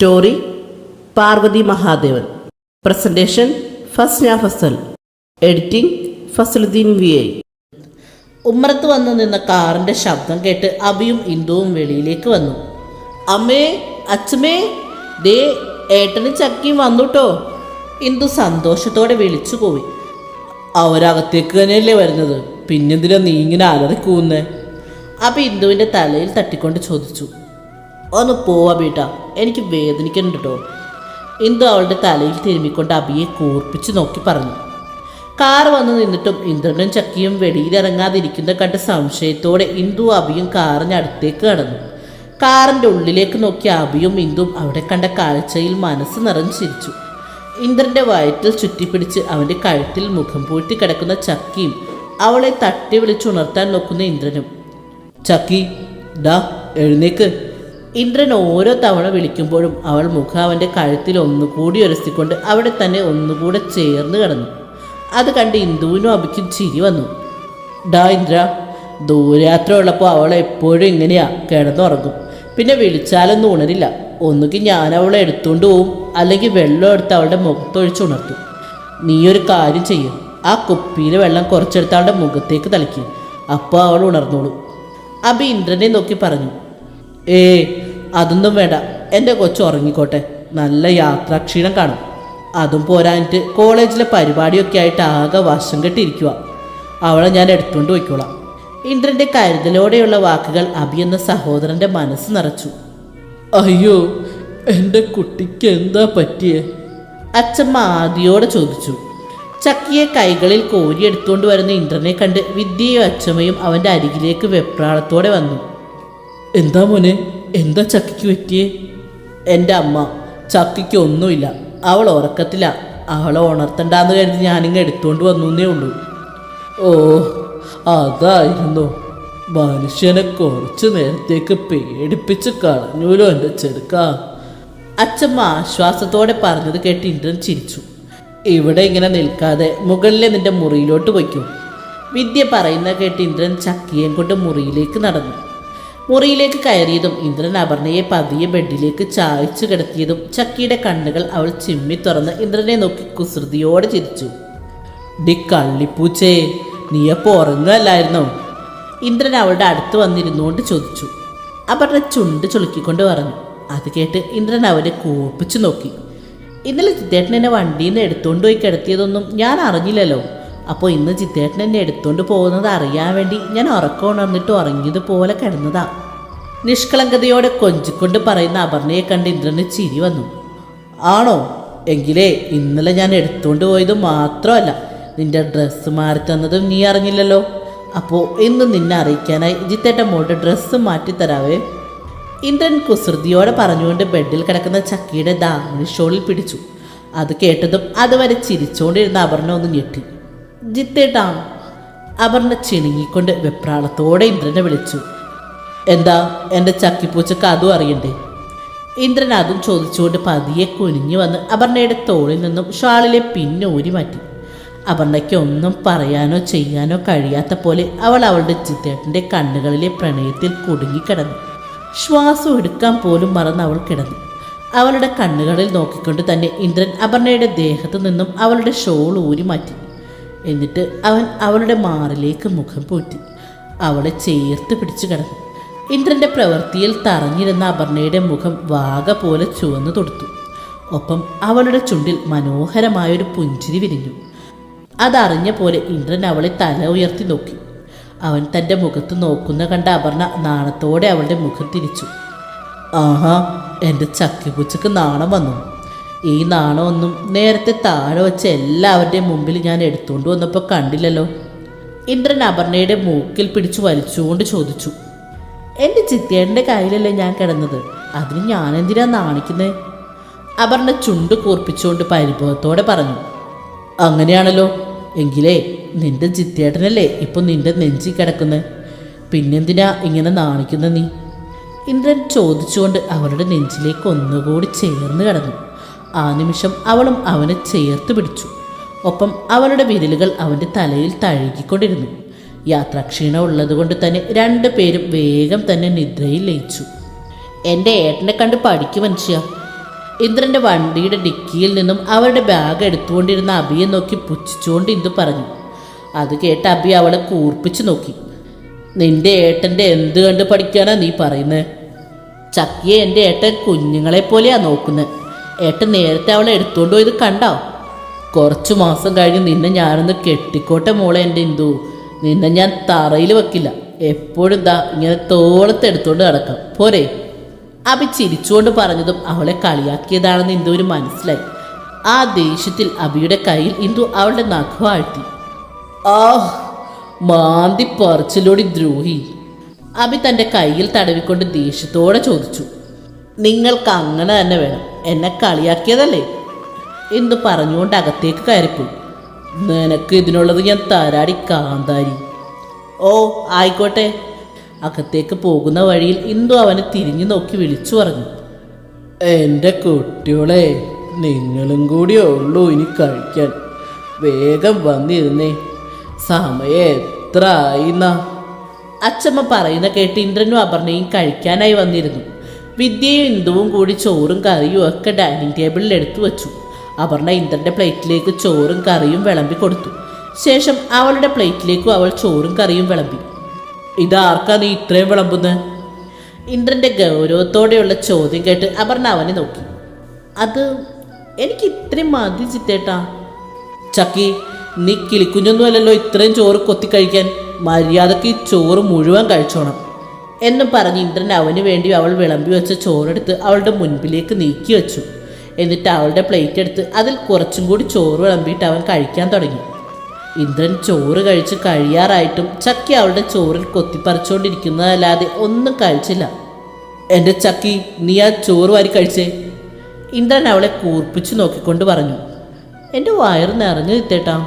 Story Parvathi Mahadevan. Presentation Fasna Fasal. Editing Fasaluddeen V I. ഉമ്മറത്ത് വന്നു നിന്ന കാറിന്റെ ശബ്ദം കേട്ട് അബിയും ഇന്ദുവും വെളിയിലേക്ക് വന്നു. അമ്മേ അച്ഛമേ ദേ ഏട്ടന് ചക്കിയും വന്നുട്ടോ. ഇന്ദു സന്തോഷത്തോടെ വിളിച്ചു പോയി അവരകത്തേക്ക് തന്നെയല്ലേ വരുന്നത്? പിന്നെന്തിനാ നീ ഇങ്ങനെ അലറി കൂന്നേ ഇന്ദുവിന്റെ തലയിൽ തട്ടിക്കൊണ്ട് ചോദിച്ചു. ഒന്ന് പോവാ ബീട്ട. എനിക്ക് വേദനിക്കുന്നുണ്ട് കേട്ടോ ഇന്ദു അവളുടെ തലയിൽ തിരുമ്മിക്കൊണ്ട് അബിയെ കൂർപ്പിച്ച് നോക്കി പറഞ്ഞു. കാർ വന്ന് നിന്നിട്ടും ഇന്ദ്രനും ചക്കിയും വെളിയിലിറങ്ങാതിരിക്കുന്ന കണ്ട് സംശയത്തോടെ ഇന്ദു അബിയും കാറിന് അടുത്തേക്ക് കടന്നു. കാറിന്റെ ഉള്ളിലേക്ക് നോക്കി അബിയും ഇന്ദുവും അവിടെ കണ്ട കാഴ്ചയിൽ മനസ്സ് നിറഞ്ഞു ചിരിച്ചു. ഇന്ദ്രന്റെ വയറ്റിൽ ചുറ്റിപ്പിടിച്ച് അവന്റെ കഴുത്തിൽ മുഖം പൂഴ്ത്തി കിടക്കുന്ന ചക്കിയും അവളെ തട്ടി വിളിച്ചുണർത്താൻ നോക്കുന്ന ഇന്ദ്രനും. ചക്കി ഡാ എഴുന്നേക്ക്. ഇന്ദ്രൻ ഓരോ തവണ വിളിക്കുമ്പോഴും അവൾ മുഖം അവന്റെ കഴുത്തിൽ ഒന്നുകൂടി ഒരസിക്കൊണ്ട് അവിടെ തന്നെ ഒന്നുകൂടെ ചേർന്ന് കിടന്നു. അത് കണ്ട് ഇന്ദുവിനും അബിക്കും ചിരി വന്നു. ഡാ ഇന്ദ്ര ദൂരയാത്ര ഉള്ളപ്പോൾ അവൾ എപ്പോഴും ഇങ്ങനെയാ കിടന്നുറങ്ങും. പിന്നെ വിളിച്ചാലൊന്നും ഉണരില്ല. ഒന്നുകിൽ ഞാൻ അവളെ എടുത്തുകൊണ്ട് പോവും അല്ലെങ്കിൽ വെള്ളം എടുത്ത് അവളുടെ മുഖത്തൊഴിച്ച് ഉണർത്തും. നീയൊരു കാര്യം ചെയ്യും. ആ കുപ്പിയിലെ വെള്ളം കുറച്ചെടുത്ത് അവളുടെ മുഖത്തേക്ക് തളിക്കും. അപ്പോൾ അവൾ ഉണർന്നോളും. അബി ഇന്ദ്രനെ നോക്കി പറഞ്ഞു. ഏ അതൊന്നും വേണ്ട. എന്റെ കൊച്ചു ഉറങ്ങിക്കോട്ടെ. നല്ല യാത്രാക്ഷീണം കാണും. അതും പോരാഞ്ഞിട്ട് കോളേജിലെ പരിപാടിയൊക്കെ ആയിട്ട് ആകെ വശം കെട്ടിയിരിക്കുക അവളെ ഞാൻ എടുത്തുകൊണ്ട് പോയിക്കോളാം. ഇന്ദ്രന്റെ കരുതലോടെയുള്ള വാക്കുകൾ അഭി എന്ന സഹോദരന്റെ മനസ്സ് നിറച്ചു. അയ്യോ എന്റെ കുട്ടിക്ക് എന്താ പറ്റിയേ? അച്ഛമ്മ ആദിയോടെ ചോദിച്ചു. ചക്കിയെ കൈകളിൽ കോരിയെടുത്തുകൊണ്ട് വരുന്ന ഇന്ദ്രനെ കണ്ട് വിദ്യയും അച്ഛമ്മയും അവന്റെ അരികിലേക്ക് വെപ്രാളത്തോടെ വന്നു. എന്താ മോനെ? എന്താ ചക്കിക്ക് പറ്റിയേ? എന്റെ അമ്മ ചക്കിക്ക് ഒന്നുമില്ല. അവൾ ഉറക്കത്തില്ല അവളെ ഉണർത്തണ്ടാന്ന് കരുതി ഞാനിങ്ങ് എടുത്തുകൊണ്ട് വന്നേ ഉള്ളൂ. ഓ അതായിരുന്നു. മനുഷ്യനെ കുറച്ച് നേരത്തേക്ക് പേടിപ്പിച്ച് കളഞ്ഞൂലോ എന്റെ ചെറുക്ക? അച്ഛമ്മ ആശ്വാസത്തോടെ പറഞ്ഞത് കേട്ട് ഇന്ദ്രൻ ചിരിച്ചു. ഇവിടെ ഇങ്ങനെ നിൽക്കാതെ മുകളിലെ നിന്റെ മുറിയിലോട്ട് വയ്ക്കൂ വിദ്യ പറയുന്ന കേട്ട് ഇന്ദ്രൻ ചക്കിയേം കൊണ്ട് മുറിയിലേക്ക് നടന്നു. മുറിയിലേക്ക് കയറിയതും ഇന്ദ്രൻ അപർണയെ പതിയെ ബെഡിലേക്ക് ചായച്ചു കിടത്തിയതും ചക്കിയുടെ കണ്ണുകൾ അവൾ ചിമ്മി തുറന്ന് ഇന്ദ്രനെ നോക്കി കുസൃതിയോടെ ചിരിച്ചു. ഡി കള്ളിപ്പൂച്ചേ നീയപ്പോ ഉറങ്ങുകയല്ലായിരുന്നോ? ഇന്ദ്രൻ അവളുടെ അടുത്ത് വന്നിരുന്നുകൊണ്ട് ചോദിച്ചു. അപർണ ചുണ്ട് ചുളുക്കിക്കൊണ്ട് പറഞ്ഞു. അത് കേട്ട് ഇന്ദ്രൻ അവരെ കോപ്പിച്ചു നോക്കി. ഇന്നലെ ചിത്തേട്ടൻ എന്നെ വണ്ടിയിൽ നിന്ന് എടുത്തുകൊണ്ട് പോയി കിടത്തിയതൊന്നും ഞാൻ അറിഞ്ഞില്ലല്ലോ. അപ്പോൾ ഇന്ന് ചിത്തേട്ടൻ എന്നെ എടുത്തുകൊണ്ട് പോകുന്നത് അറിയാൻ വേണ്ടി ഞാൻ ഉറക്കം ഉറങ്ങിയതുപോലെ കിടന്നതാ. നിഷ്കളങ്കതയോടെ കൊഞ്ചിക്കൊണ്ട് പറയുന്ന അപർണയെ കണ്ട് ഇന്ദ്രന് ചിരി വന്നു. ആണോ? എങ്കിലേ ഇന്നലെ ഞാൻ എടുത്തുകൊണ്ട് പോയത് മാത്രമല്ല നിന്റെ ഡ്രസ്സ് മാറി തന്നതും നീ അറിഞ്ഞില്ലല്ലോ. അപ്പോൾ ഇന്ന് നിന്നെ അറിയിക്കാനായി ജിത്തേട്ട മോളുടെ ഡ്രസ്സ് മാറ്റിത്തരാവേ ഇന്ദ്രൻ കുസൃതിയോടെ പറഞ്ഞുകൊണ്ട് ബെഡിൽ കിടക്കുന്ന ചക്കിയുടെ ദാമിനി ഷോളിൽ പിടിച്ചു. അത് കേട്ടതും അതുവരെ ചിരിച്ചുകൊണ്ടിരുന്ന അപർണ ഒന്ന് ഞെട്ടി. ജിത്തേട്ടാ അപർണ ചിണുങ്ങിക്കൊണ്ട് വെപ്രാളത്തോടെ ഇന്ദ്രനെ വിളിച്ചു. എന്താ എന്റെ ചക്കിപ്പൂച്ചക്ക് അതും അറിയണ്ടേ? ഇന്ദ്രൻ അതും ചോദിച്ചുകൊണ്ട് പതിയെ കുനിഞ്ഞു വന്ന് അപർണയുടെ തോളിൽ നിന്നും ഷാളിലെ പിന്നൂരി മാറ്റി. അപർണയ്ക്ക് ഒന്നും പറയാനോ ചെയ്യാനോ കഴിയാത്ത പോലെ അവൾ അവളുടെ ചിത്തേട്ടന്റെ കണ്ണുകളിലെ പ്രണയത്തിൽ കുടുങ്ങിക്കിടന്നു. ശ്വാസം എടുക്കാൻ പോലും മറന്ന് അവൾ കിടന്നു. അവളുടെ കണ്ണുകളിൽ നോക്കിക്കൊണ്ട് തന്നെ ഇന്ദ്രൻ അപർണയുടെ ദേഹത്തു നിന്നും അവളുടെ ഷോൾ ഊരി മാറ്റി. എന്നിട്ട് അവൻ അവളുടെ മാറിലേക്ക് മുഖം പൂറ്റി. അവളെ ചേർത്ത് പിടിച്ചു കിടന്നു. ഇന്ദ്രന്റെ പ്രവൃത്തിയിൽ തറഞ്ഞിരുന്ന അപർണയുടെ മുഖം വാഗ പോലെ ചുവന്നു തൊടുത്തു. ഒപ്പം അവളുടെ ചുണ്ടിൽ മനോഹരമായൊരു പുഞ്ചിരി വിരിഞ്ഞു. അതറിഞ്ഞ പോലെ ഇന്ദ്രൻ അവളെ തല ഉയർത്തി നോക്കി. അവൻ തന്റെ മുഖത്ത് നോക്കുന്ന കണ്ട അപർണ നാണത്തോടെ അവളുടെ മുഖം തിരിച്ചു. ആഹാ എന്റെ ചക്കിപ്പൂച്ചക്ക് നാണം വന്നു. ഈ നാണമൊന്നും നേരത്തെ താഴെ വെച്ച എല്ലാവരുടെയും മുമ്പിൽ ഞാൻ എടുത്തുകൊണ്ട് വന്നപ്പോൾ കണ്ടില്ലല്ലോ. ഇന്ദ്രൻ അപർണയുടെ മൂക്കിൽ പിടിച്ചു വലിച്ചുകൊണ്ട് ചോദിച്ചു എന്റെ ചിത്തേട്ടന്റെ കയ്യിലല്ലേ ഞാൻ കിടന്നത്? അതിന് ഞാനെന്തിനാ നാണിക്കുന്നത് അപർണ ചുണ്ട് കൂർപ്പിച്ചുകൊണ്ട് പരിഭവത്തോടെ പറഞ്ഞു അങ്ങനെയാണല്ലോ. എങ്കിലേ നിന്റെ ചിത്തേട്ടനല്ലേ ഇപ്പം നിന്റെ നെഞ്ചി കിടക്കുന്നത് പിന്നെന്തിനാ ഇങ്ങനെ നാണിക്കുന്ന നീ? ഇന്ദ്രൻ ചോദിച്ചുകൊണ്ട് അവരുടെ നെഞ്ചിലേക്ക് ഒന്നുകൂടി ചേർന്ന് കിടന്നു. ആ നിമിഷം അവളും അവനെ ചേർത്ത് പിടിച്ചു. ഒപ്പം അവളുടെ വിരലുകൾ അവന്റെ തലയിൽ തഴുകിക്കൊണ്ടിരുന്നു. യാത്രാക്ഷീണം ഉള്ളതുകൊണ്ട് തന്നെ രണ്ടു പേരും വേഗം തന്നെ നിദ്രയിൽ ലയിച്ചു. എന്റെ ഏട്ടനെ കണ്ട് പഠിക്കും മനുഷ്യ. ഇന്ദ്രന്റെ വണ്ടിയുടെ ഡിക്കിയിൽ നിന്നും അവരുടെ ബാഗ് എടുത്തുകൊണ്ടിരുന്ന അബിയെ നോക്കി പുച്ഛിച്ചുകൊണ്ട് ഇന്ദു പറഞ്ഞു. അത് കേട്ട് അബി അവളെ കൂർപ്പിച്ചു നോക്കി. നിന്റെ ഏട്ടന്റെ എന്ത് കണ്ട് പഠിക്കാനാ നീ പറയുന്നത് ചക്കിയെ എന്റെ ഏട്ടൻ കുഞ്ഞുങ്ങളെ പോലെയാ നോക്കുന്നത് ഏട്ടൻ നേരത്തെ അവളെ എടുത്തുകൊണ്ട് പോയത് കണ്ടോ? കുറച്ചു മാസം കഴിഞ്ഞ് നിന്നെ ഞാനൊന്ന് കെട്ടിക്കോട്ടെ മോളെ എന്റെ ഇന്ദു. നിന്നെ ഞാൻ തറയിൽ വെക്കില്ല. എപ്പോഴും ദാ ഇങ്ങനെ തോളത്ത് എടുത്തുകൊണ്ട് നടക്കാം. പോരെ? അഭി ചിരിച്ചുകൊണ്ട് പറഞ്ഞതും അവളെ കളിയാക്കിയതാണെന്ന് ഒരു മനസ്സിലായി. ആ ദേഷ്യത്തിൽ അബിയുടെ കയ്യിൽ ഇന്ദു അവളുടെ നഖം ആഴ്ത്തി. ആ മാന്തി പറച്ചിലോടി ദ്രോഹി. അബി തന്റെ കയ്യിൽ തടവിക്കൊണ്ട് ദേഷ്യത്തോടെ ചോദിച്ചു. നിങ്ങൾക്ക് അങ്ങനെ തന്നെ വേണം. എന്നെ കളിയാക്കിയതല്ലേ? എന്ന് പറഞ്ഞുകൊണ്ട് അകത്തേക്ക് കയറിപ്പോയി. നിനക്ക് ഇതിനുള്ളത് ഞാൻ തരാടി കാന്താരി. ഓ ആയിക്കോട്ടെ. അകത്തേക്ക് പോകുന്ന വഴിയിൽ ഇന്ദു അവനെ തിരിഞ്ഞു നോക്കി വിളിച്ചു പറഞ്ഞു. എന്റെ കുട്ടികളെ നിങ്ങളും കൂടിയേ ഉള്ളൂ ഇനി കഴിക്കാൻ. വേഗം വന്നിരുന്നേ. സമയം എത്ര ആയിന്നാ അച്ഛമ്മ പറയുന്ന കേട്ട് ഇന്ദ്രനും അപർണയും കഴിക്കാനായി വന്നിരുന്നു. വിദ്യയും ഇന്ദുവും കൂടി ചോറും കറിയും ഒക്കെ ഡൈനിങ് ടേബിളിൽ എടുത്തു വച്ചു. അപർണ ഇന്ദ്രന്റെ പ്ലേറ്റിലേക്ക് ചോറും കറിയും വിളമ്പി കൊടുത്തു. ശേഷം അവളുടെ പ്ലേറ്റിലേക്കും അവൾ ചോറും കറിയും വിളമ്പി. ഇതാർക്കാ നീ ഇത്രയും വിളമ്പുന്നത്? ഇന്ദ്രന്റെ ഗൗരവത്തോടെയുള്ള ചോദ്യം കേട്ട് അപർണ അവനെ നോക്കി. അത് എനിക്ക് ഇത്രയും മതി ചിത്തേട്ടാ. ചക്കി നീ കിളിക്കുഞ്ഞൊന്നുമല്ലല്ലോ ഇത്രയും ചോറ് കൊത്തി കഴിക്കാൻ. മര്യാദയ്ക്ക് ഈ ചോറ് മുഴുവൻ കഴിച്ചോണം. എന്നും പറഞ്ഞ് ഇന്ദ്രൻ അവന് വേണ്ടി അവൾ വിളമ്പി വെച്ച ചോറെടുത്ത് അവളുടെ മുൻപിലേക്ക് നീക്കി വെച്ചു. എന്നിട്ട് അവളുടെ പ്ലേറ്റ് എടുത്ത് അതിൽ കുറച്ചും കൂടി ചോറ് വിളമ്പിയിട്ട് അവൻ കഴിക്കാൻ തുടങ്ങി. ഇന്ദ്രൻ ചോറ് കഴിച്ച് കഴിയാറായിട്ടും ചക്കി അവളുടെ ചോറിൽ കൊത്തിപ്പറിച്ചുകൊണ്ടിരിക്കുന്നതല്ലാതെ ഒന്നും കഴിച്ചില്ല. എന്റെ ചക്കി നീ ആ ചോറ് വാരി കഴിച്ചേ. ഇന്ദ്രൻ അവളെ കൂർപ്പിച്ചു നോക്കിക്കൊണ്ട് പറഞ്ഞു. എന്റെ വയറ് നിറഞ്ഞു നിത്തേട്ടാ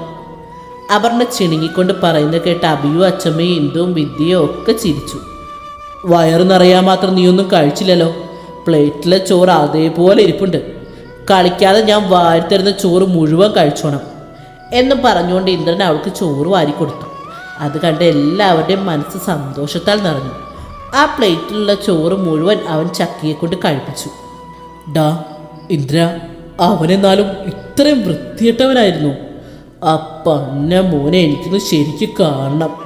അപർണ ചിണുങ്ങിക്കൊണ്ട് പറയുന്നത് കേട്ട് അബിയും അച്ചമ്മയും ഇന്ദുവും വിദ്യയും ഒക്കെ ചിരിച്ചു. വയറ് നിറയാൻ മാത്രം നീയൊന്നും കഴിച്ചില്ലല്ലോ. പ്ലേറ്റിലെ ചോറ് അതേപോലെ ഇരിപ്പുണ്ട്. കളിക്കാതെ ഞാൻ വാരിത്തരുന്ന ചോറ് മുഴുവൻ കഴിച്ചോണം എന്ന് പറഞ്ഞുകൊണ്ട് ഇന്ദ്രൻ അവൾക്ക് ചോറ് വാരി കൊടുത്തു അത് കണ്ട് എല്ലാവരുടെയും മനസ്സ് സന്തോഷത്താൽ നിറഞ്ഞു. ആ പ്ലേറ്റിലുള്ള ചോറ് മുഴുവൻ അവൻ ചക്കിയെ കൊണ്ട് കഴിപ്പിച്ചു. ഡാ ഇന്ദ്ര അവനെന്നാലും ഇത്രയും വൃത്തിയിട്ടവനായിരുന്നു ആ പന്ന മോനെ എനിക്കൊന്ന് ശരിക്ക് കാണണം.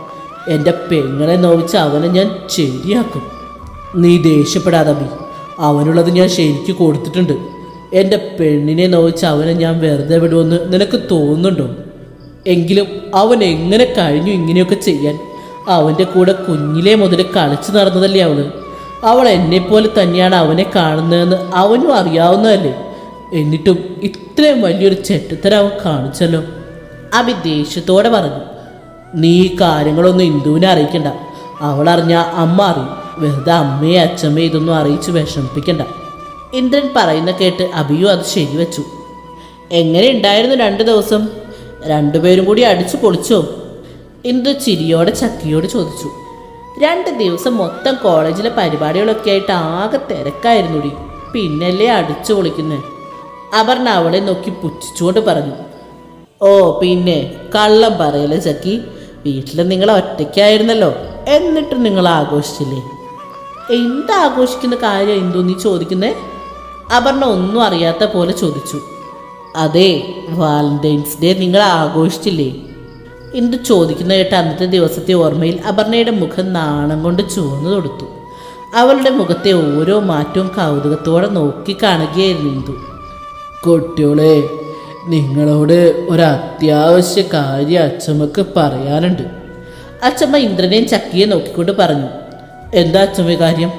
എന്റെ പെങ്ങളെ നോവിച്ച് അവനെ ഞാൻ ശരിയാക്കും. നീ ദേഷ്യപ്പെടാതെ അബി അവനുള്ളത് ഞാൻ ശരിക്ക് കൊടുത്തിട്ടുണ്ട്. എന്റെ പെണ്ണിനെ നോവിച്ച് അവനെ ഞാൻ വെറുതെ വിടുമെന്ന് നിനക്ക് തോന്നുന്നുണ്ടോ? എങ്കിലും അവൻ എങ്ങനെ കഴിഞ്ഞു ഇങ്ങനെയൊക്കെ ചെയ്യാൻ? അവന്റെ കൂടെ കുഞ്ഞിലെ മുതൽ കളിച്ചു നടന്നതല്ലേ അവൾ? അവൾ എന്നെപ്പോലെ തന്നെയാണ് അവനെ കാണുന്നതെന്ന് അവനും അറിയാവുന്നതല്ലേ? എന്നിട്ടും ഇത്രയും വലിയൊരു ചെറ്റത്തരം അവൻ കാണിച്ചല്ലോ. അഭി ദേഷ്യത്തോടെ പറഞ്ഞു. നീ ഈ കാര്യങ്ങളൊന്നും ഇന്ദുവിനെ അറിയിക്കണ്ട. അവളറിഞ്ഞ അമ്മ അറിയും. വെറുതെ അമ്മയെ അച്ഛമ്മയെ ഇതൊന്നും അറിയിച്ച് വിഷമിപ്പിക്കണ്ട. ഇന്ദ്രൻ പറയുന്ന കേട്ട് അഭിയു അത് ശരിവെച്ചു. എങ്ങനെ ഉണ്ടായിരുന്നു രണ്ട് ദിവസം? രണ്ടുപേരും കൂടി അടിച്ചു പൊളിച്ചോ? ഇന്ദു ചിരിയോടെ ചക്കിയോട് ചോദിച്ചു. രണ്ട് ദിവസം മൊത്തം കോളേജിലെ പരിപാടികളൊക്കെ ആയിട്ട് ആകെ തിരക്കായിരുന്നുടി. പിന്നല്ലേ അടിച്ചു പൊളിക്കുന്നേ? അപർണ അവളെ നോക്കി പുച്ഛിച്ചുകൊണ്ട് പറഞ്ഞു. ഓ പിന്നെ കള്ളം പറയല്ലേ ചക്കി. വീട്ടിൽ നിങ്ങൾ ഒറ്റയ്ക്കായിരുന്നല്ലോ. എന്നിട്ട് നിങ്ങൾ ആഘോഷിച്ചില്ലേ? എന്ത് ആഘോഷിക്കുന്ന കാര്യം എന്തോ നീ ചോദിക്കുന്നേ? അപർണ ഒന്നും അറിയാത്ത പോലെ ചോദിച്ചു. അതെ വാലന്റൈൻസ് ഡേ നിങ്ങൾ ആഘോഷിച്ചില്ലേ? എന്ത് ചോദിക്കുന്ന കേട്ട് അന്നത്തെ ദിവസത്തെ ഓർമ്മയിൽ അപർണയുടെ മുഖം നാണം കൊണ്ട് ചുവന്നു കൊടുത്തു അവളുടെ മുഖത്തെ ഓരോ മാറ്റവും കൗതുകത്തോടെ നോക്കി കാണുകയായിരുന്നു കുട്ടികളെ നിങ്ങളോട് ഒരു അത്യാവശ്യ കാര്യം അച്ഛമ്മക്ക് പറയാനുണ്ട്. അച്ഛമ്മ ഇന്ദ്രനെയും ചക്കിയെ നോക്കിക്കൊണ്ട് പറഞ്ഞു എന്താ അച്ഛമ്മ കാര്യം?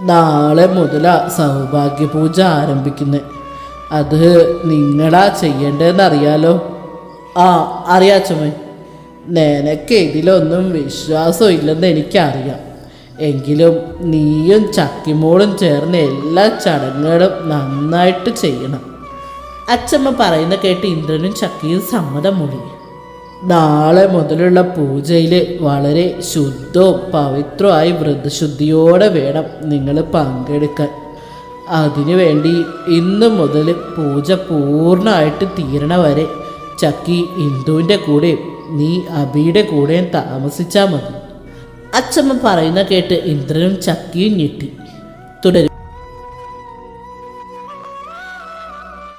നാളെ മുതലാ സൗഭാഗ്യപൂജ ആരംഭിക്കുന്നത് അത് നിങ്ങളാ ചെയ്യേണ്ടതെന്ന് അറിയാലോ ആ അറിയാം അച്ഛമ്മ. നിനക്ക് ഇതിലൊന്നും വിശ്വാസം ഇല്ലെന്ന് എനിക്കറിയാം. എങ്കിലും നീയും ചക്കിമോളും ചേർന്ന് എല്ലാ ചടങ്ങുകളും നന്നായിട്ട് ചെയ്യണം. അച്ചമ്മ പറയുന്ന കേട്ട് ഇന്ദ്രനും ചക്കിയും സമ്മതം മൂളി നാളെ മുതലുള്ള പൂജയിൽ വളരെ ശുദ്ധവും പവിത്രമായി വ്രതശുദ്ധിയോടെ വേണം നിങ്ങൾ പങ്കെടുക്കാൻ. അതിനുവേണ്ടി ഇന്ന് മുതൽ പൂജ പൂർണമായിട്ട് തീരണ വരെ ചക്കി ഇന്ദുവിന്റെ കൂടെ നീ അബിയുടെ കൂടെയും താമസിച്ചാൽ മതി. അച്ചമ്മ പറയുന്ന കേട്ട് ഇന്ദ്രനും ചക്കിയും ഞെട്ടി. തുടരും.